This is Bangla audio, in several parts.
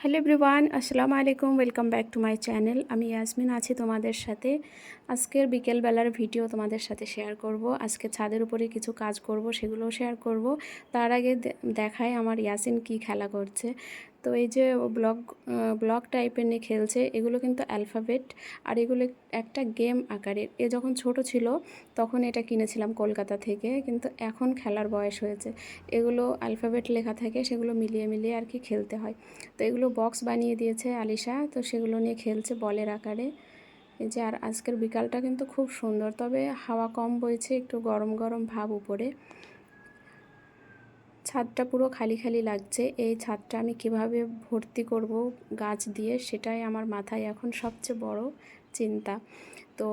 হ্যালো এভরিওয়ান আসসালামু আলাইকুম welcome back to my channel আমি ইয়াসমিন আছি তোমাদের সাথে। আজকের বিকেলবেলার ভিডিও তোমাদের সাথে শেয়ার করব। আজকে ছাদের উপরে কিছু কাজ করব সেগুলো শেয়ার করব। তার আগে দেখায় আমার ইয়াসিন কি খেলা করছে। তো এই যে ব্লগ ব্লগ টাইপের নিয়ে খেলছে, এগুলো কিন্তু অ্যালফাবেট। আর এগুলো একটা গেম আকারের এ যখন ছোট ছিল, তখন এটা কিনেছিলাম কলকাতা থেকে, কিন্তু এখন খেলার বয়স হয়েছে। এগুলো অ্যালফাবেট লেখা থাকে, সেগুলো মিলিয়ে মিলিয়ে আর কি খেলতে হয়। তো এগুলো বক্স বানিয়ে দিয়েছে আলিশা, তো সেগুলো নিয়ে খেলছে বলের আকারে। এই যে আর আজকের বিকালটা কিন্তু খুব সুন্দর, তবে হাওয়া কম বইছে, একটু গরম গরম ভাব উপরে। ছাদটা পুরো খালি খালি লাগছে। এই ছাদটা আমি কীভাবে ভর্তি করব গাছ দিয়ে সেটাই আমার মাথায় এখন সবচেয়ে বড় চিন্তা। তো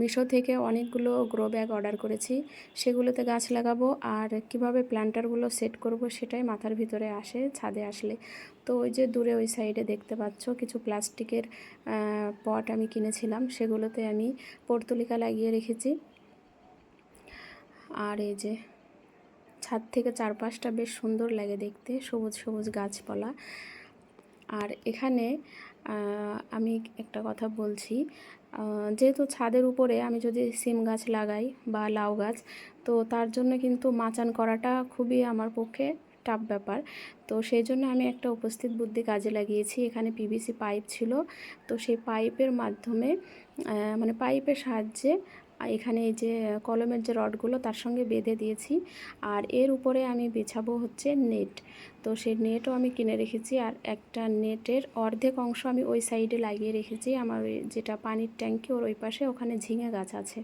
মিশো থেকে অনেকগুলো গ্রো ব্যাগ অর্ডার করেছি। সেগুলোতে গাছ লাগাবো আর কীভাবে প্ল্যান্টারগুলো সেট করব সেটাই মাথার ভিতরে আসে ছাদে আসলে। তো ওই যে দূরে ওই সাইডে দেখতে পাচ্ছ কিছু প্লাস্টিকের পট আমি কিনেছিলাম। সেগুলোতে আমি পর্তুলিকা লাগিয়ে রেখেছি। আর এই যে ছাদ থেকে চারপাশটা বেশ সুন্দর লাগে দেখতে, সবুজ সবুজ গাছপালা। আর এখানে আমি একটা কথা বলছি যেহেতু ছাদের উপরে আমি যদি সিম গাছ লাগাই বা লাউ গাছ, তো তার জন্য কিন্তু মাচান করাটা খুবই আমার পক্ষে টাফ ব্যাপার। তো সেই জন্য আমি একটা উপস্থিত বুদ্ধি কাজে লাগিয়েছি। এখানে পিভিসি পাইপ ছিল। তো সেই পাইপের মাধ্যমে মানে পাইপের সাহায্যে আহ, এখানে এই যে কলমের যে রডগুলো তার সঙ্গে বেঁধে দিয়েছি। আর এর উপরে আমি বিছাবো হচ্ছে নেট। তো সেই নেটও আমি কিনে রেখেছি আর একটা নেটের অর্ধেক অংশ আমি ওই সাইডে লাগিয়ে রেখেছি। আমার ওই যেটা পানির ট্যাঙ্কি ওর ওই পাশে ওখানে ঝিঙে গাছ আছে।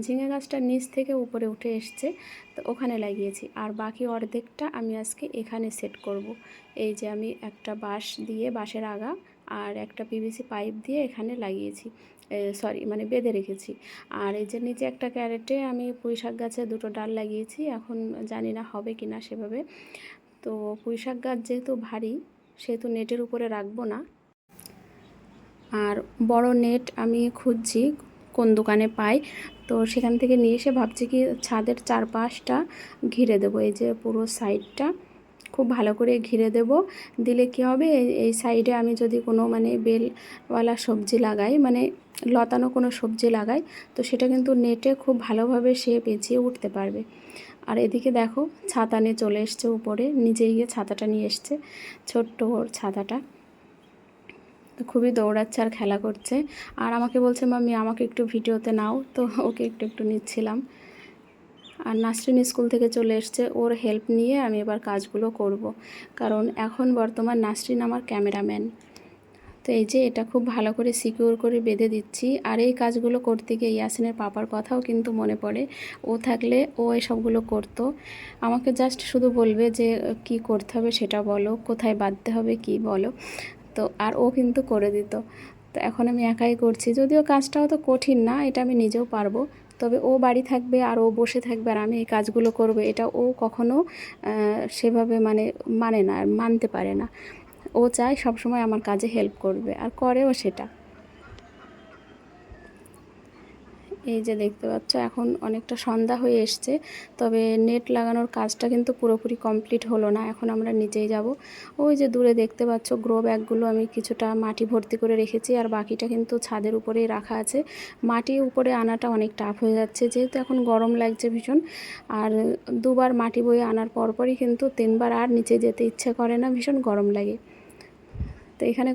ঝিঙে গাছটা নিচ থেকে উপরে উঠে এসছে তো ওখানে লাগিয়েছি। আর বাকি অর্ধেকটা আমি আজকে এখানে সেট করব। এই যে আমি একটা বাঁশ দিয়ে বাঁশের আগা আর একটা পিভিসি পাইপ দিয়ে এখানে লাগিয়েছি। সরি মানে বেঁধে রেখেছি। আর এই যে নিচে একটা ক্যারেটে আমি পুঁই শাক গাছে দুটো ডাল লাগিয়েছি, এখন জানি না হবে কি না সেভাবে। তো পুঁই শাক গাছ যেহেতু ভারী, সেহেতু নেটের উপরে রাখব না। আর বড় নেট আমি খুঁজছি কোন দোকানে পাই, তো সেখান থেকে নিয়ে এসে ভাবছি কি ছাদের চারপাশটা ঘিরে দেবো, এই যে পুরো সাইডটা খুব ভালো করে ঘিরে দেব। দিলে কি হবে? এই- সাইডে আমি যদি কোনো মানে বেলওয়ালা সবজি লাগাই মানে লতানো কোনো সবজি লাগাই, তো সেটা কিন্তু নেটে খুব ভালোভাবে সে পেঁচিয়ে উঠতে পারবে। আর এদিকে দেখো, ছাতা নিয়ে চলে এসছে উপরে নিজে গিয়ে ছাতাটা নিয়ে এসছে, ছোট্ট ওর ছাতাটা। তো খুবই দৌড়াচ্ছে আর খেলা করছে। আর আমাকে বলছে মামি আমাকে একটু ভিডিওতে নাও। তো ওকে একটু একটু নিচ্ছিলাম। আর নাসরিন স্কুল থেকে চলে এসছে ওর হেল্প নিয়ে আমি এবার কাজগুলো করব। কারণ এখন বর্তমান নাসরিন আমার ক্যামেরাম্যান। তো এই যে এটা খুব ভালো করে সিকিউর করে বেঁধে দিচ্ছি। আর এই কাজগুলো করতে গিয়ে ইয়াসিনের পাপার কথাও কিন্তু মনে পড়ে। ও থাকলে ও এসবগুলো করতো। আমাকে জাস্ট শুধু বলবে যে, কি করতে হবে সেটা বলো। কোথায় বাঁধতে হবে কি বলো? তো আর ও কিন্তু করে দিত। তো এখন আমি একাই করছি। যদিও কাজটা অত কঠিন না, এটা আমি নিজেও পারব। তবে ও বাড়ি থাকবে আর ও বসে থাকবে আর আমি এই কাজগুলো করব, এটা ও কখনো সেভাবে মানে মানে না, আর মানতে পারে না। ও চায় সবসময় আমার কাজে হেল্প করবে, আর করেও সেটা। এই যে দেখতে পাচ্ছ, এখন অনেকটা সন্ধ্যা হয়ে এসছে, তবে নেট লাগানোর কাজটা কিন্তু পুরোপুরি কমপ্লিট হলো না, এখন আমরা নিচেই যাব। ওই যে দূরে দেখতে পাচ্ছ, গ্রো ব্যাগগুলো আমি কিছুটা মাটি ভর্তি করে রেখেছি, আর বাকিটা কিন্তু ছাদের উপরেই রাখা আছে। মাটি উপরে আনাটা অনেক টাফ হয়ে যাচ্ছে, যেহেতু এখন গরম লাগছে ভীষণ, আর দুবার মাটি বয়ে আনার পরপরই কিন্তু তিনবার আর নিচে যেতে ইচ্ছে করে না, ভীষণ গরম লাগে। তো এখানে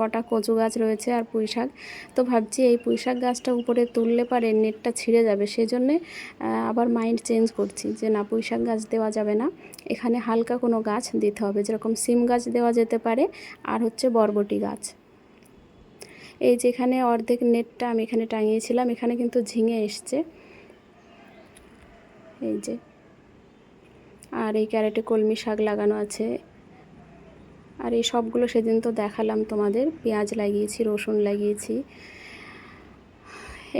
কটা কচু গাছ রয়েছে আর পুঁই শাক। তো ভাবছি এই পুঁই শাক গাছটা উপরে তুললে পারে নেটটা ছিঁড়ে যাবে সেই জন্যে আবার মাইন্ড চেঞ্জ করছি যে না, পুঁই শাক গাছ দেওয়া যাবে না। এখানে হালকা কোনো গাছ দিতে হবে, যেরকম সিম গাছ দেওয়া যেতে পারে, আর হচ্ছে বরবটি গাছ। এই যেখানে অর্ধেক নেটটা আমি এখানে টাঙিয়েছিলাম, এখানে কিন্তু ঝিঙে এসছে। এই যে, আর এই ক্যারেটে কলমি শাক লাগানো আছে। আর এই সবগুলো সেদিন তো দেখালাম তোমাদের। পেঁয়াজ লাগিয়েছি, রসুন লাগিয়েছি।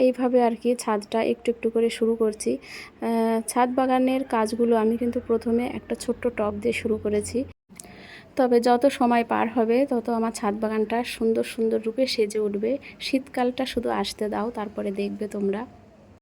এইভাবে আর কি ছাদটা একটু একটু করে শুরু করছি। ছাদ বাগানের কাজগুলো আমি কিন্তু প্রথমে একটা ছোট্ট টব দিয়ে শুরু করেছি। তবে যত সময় পার হবে, তত আমার ছাদ বাগানটা সুন্দর সুন্দর রূপে সেজে উঠবে। শীতকালটা শুধু আসতে দাও, তারপরে দেখবে তোমরা।